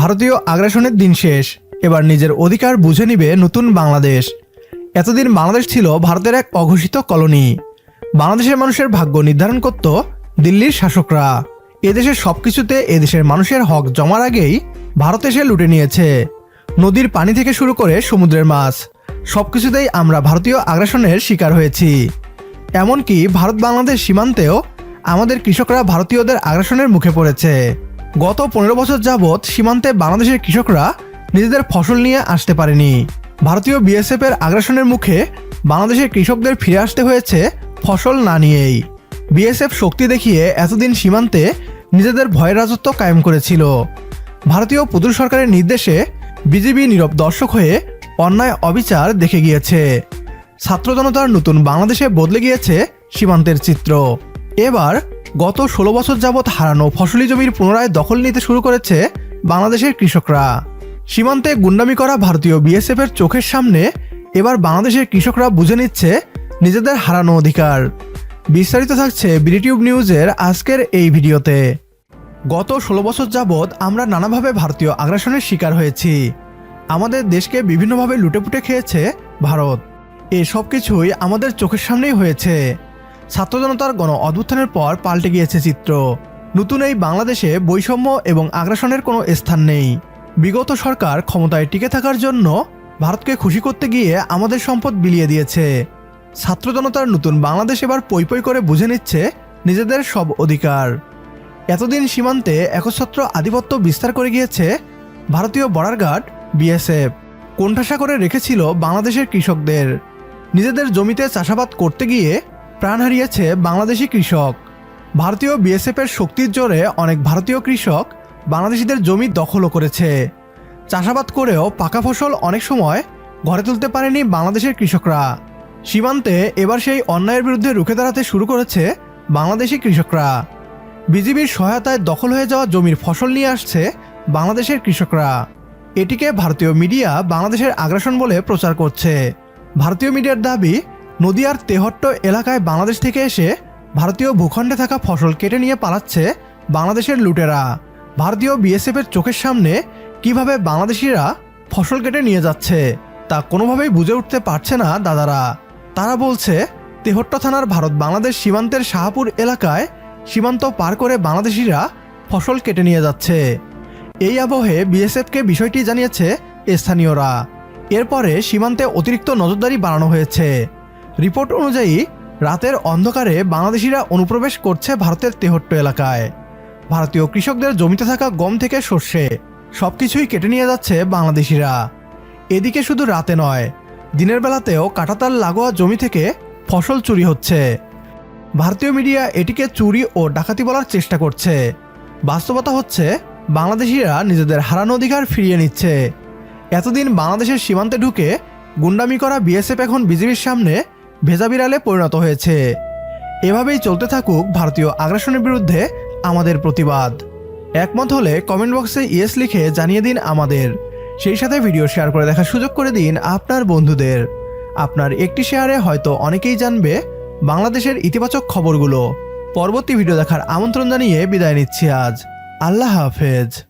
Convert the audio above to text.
ভারতীয় আগ্রাসনের দিন শেষ। এবার নিজের অধিকার বুঝে নিবে নতুন বাংলাদেশ। এতদিন বাংলাদেশ ছিল ভারতের এক অঘোষিত কলোনি। বাংলাদেশের মানুষের ভাগ্য নির্ধারণ করত দিল্লির শাসকরা। এদেশের সব কিছুতে এদেশের মানুষের হক জমার আগেই ভারত এসে লুটে নিয়েছে। নদীর পানি থেকে শুরু করে সমুদ্রের মাছ সব কিছুতেই আমরা ভারতীয় আগ্রাসনের শিকার হয়েছি। এমনকি ভারত বাংলাদেশ সীমান্তেও আমাদের কৃষকরা ভারতীয়দের আগ্রাসনের মুখে পড়েছে। গত পনেরো বছর যাবৎ সীমান্তে বাংলাদেশের কৃষকরা নিজেদের ফসল নিয়ে আসতে পারেনি। ভারতীয় বিএসএফ এর আগ্রাসনের মুখে বাংলাদেশের কৃষকদের ফিরে আসতে হয়েছে ফসল না নিয়েই। বিএসএফ শক্তি দেখিয়ে এতদিন সীমান্তে নিজেদের ভয়ের রাজত্ব কায়েম করেছিল। ভারতীয় পুতুল সরকারের নির্দেশে বিজেপি নীরব দর্শক হয়ে অন্যায় অবিচার দেখে গিয়েছে। ছাত্র জনতার নতুন বাংলাদেশে বদলে গিয়েছে সীমান্তের চিত্র। এবার গত ষোলো বছর যাবৎ হারানো ফসলি জমির পুনরায় দখল নিতে শুরু করেছে বাংলাদেশের কৃষকরা। সীমান্তে গুন্ডামি করা ভারতীয় বিএসএফ এর চোখের সামনে এবার বাংলাদেশের কৃষকরা বুঝে নিচ্ছে নিজেদের হারানো অধিকার। বিস্তারিত থাকছে বিডিটিউব নিউজের আজকের এই ভিডিওতে। গত ষোলো বছর যাবৎ আমরা নানাভাবে ভারতীয় আগ্রাসনের শিকার হয়েছি। আমাদের দেশকে বিভিন্নভাবে লুটেপুটে খেয়েছে ভারত। এসব কিছুই আমাদের চোখের সামনেই হয়েছে। ছাত্র জনতার গণ অভ্যুত্থানের পর পাল্টে গিয়েছে চিত্র। নতুন এই বাংলাদেশে বৈষম্য এবং আগ্রাসনের কোনো স্থান নেই। বিগত সরকার ক্ষমতায় টিকে থাকার জন্য ভারতকে খুশি করতে গিয়ে আমাদের সম্পদ বিলিয়ে দিয়েছে। ছাত্র জনতার নতুন বাংলাদেশ এবার পই পই করে বুঝে নিচ্ছে নিজেদের সব অধিকার। এতদিন সীমান্তে একচ্ছত্র আধিপত্য বিস্তার করে গিয়েছে ভারতীয় বর্ডার গার্ড, বিএসএফ। কোণঠাসা করে রেখেছিল বাংলাদেশের কৃষকদের। নিজেদের জমিতে চাষাবাদ করতে গিয়ে প্রাণ হারিয়েছে বাংলাদেশি কৃষক। ভারতীয় বিএসএফের শক্তির জোরে অনেক ভারতীয় কৃষক বাংলাদেশিদের জমি দখলও করেছে। চাষাবাদ করেও পাকা ফসল অনেক সময় ঘরে তুলতে পারেনি বাংলাদেশের কৃষকরা। সীমান্তে এবার সেই অন্যায়ের বিরুদ্ধে রুখে দাঁড়াতে শুরু করেছে বাংলাদেশি কৃষকরা। বিজিবির সহায়তায় দখল হয়ে যাওয়া জমির ফসল নিয়ে আসছে বাংলাদেশের কৃষকরা। এটিকে ভারতীয় মিডিয়া বাংলাদেশের আগ্রাসন বলে প্রচার করছে। ভারতীয় মিডিয়ার দাবি নদিয়ার তেহট্ট এলাকায় বাংলাদেশ থেকে এসে ভারতীয় ভূখণ্ডে থাকা ফসল কেটে নিয়ে পালাচ্ছে বাংলাদেশের লুটেরা। ভারতীয় বিএসএফের চোখের সামনে কীভাবে বাংলাদেশিরা ফসল কেটে নিয়ে যাচ্ছে তা কোনোভাবেই বুঝে উঠতে পারছে না দাদারা। তারা বলছে, তেহট্ট থানার ভারত বাংলাদেশ সীমান্তের শাহপুর এলাকায় সীমান্ত পার করে বাংলাদেশিরা ফসল কেটে নিয়ে যাচ্ছে। এই আবহে বিএসএফকে বিষয়টি জানিয়েছে স্থানীয়রা। এরপরে সীমান্তে অতিরিক্ত নজরদারি বাড়ানো হয়েছে। রিপোর্ট অনুযায়ী, রাতের অন্ধকারে বাংলাদেশিরা অনুপ্রবেশ করছে ভারতের তেহট্ট এলাকায়। ভারতীয় কৃষকদের জমিতে থাকা গম থেকে সর্ষে, সবকিছুই কেটে নিয়ে যাচ্ছে বাংলাদেশিরা। এদিকে শুধু রাতে নয়, দিনের বেলাতেও কাটাতার লাগোয়া জমি থেকে ফসল চুরি হচ্ছে। ভারতীয় মিডিয়া এটিকে চুরি ও ডাকাতি বলার চেষ্টা করছে। বাস্তবতা হচ্ছে, বাংলাদেশিরা নিজেদের হারানো অধিকার ফিরিয়ে নিচ্ছে। এতদিন বাংলাদেশের সীমান্তে ঢুকে গুন্ডামি করা বিএসএফ এখন বিজিবির সামনে ভেজা বিড়ালে পরিণত হয়েছে। এভাবেই চলতে থাকুক ভারতীয় আগ্রাসনের বিরুদ্ধে আমাদের প্রতিবাদ। একমত হলে কমেন্ট বক্সে ইয়েস লিখে জানিয়ে দিন আমাদের। সেই সাথে ভিডিও শেয়ার করে দেখার সুযোগ করে দিন আপনার বন্ধুদের। আপনার একটি শেয়ারে হয়তো অনেকেই জানবে বাংলাদেশের ইতিবাচক খবরগুলো। পরবর্তী ভিডিও দেখার আমন্ত্রণ জানিয়ে বিদায় নিচ্ছি আজ। আল্লাহ হাফেজ।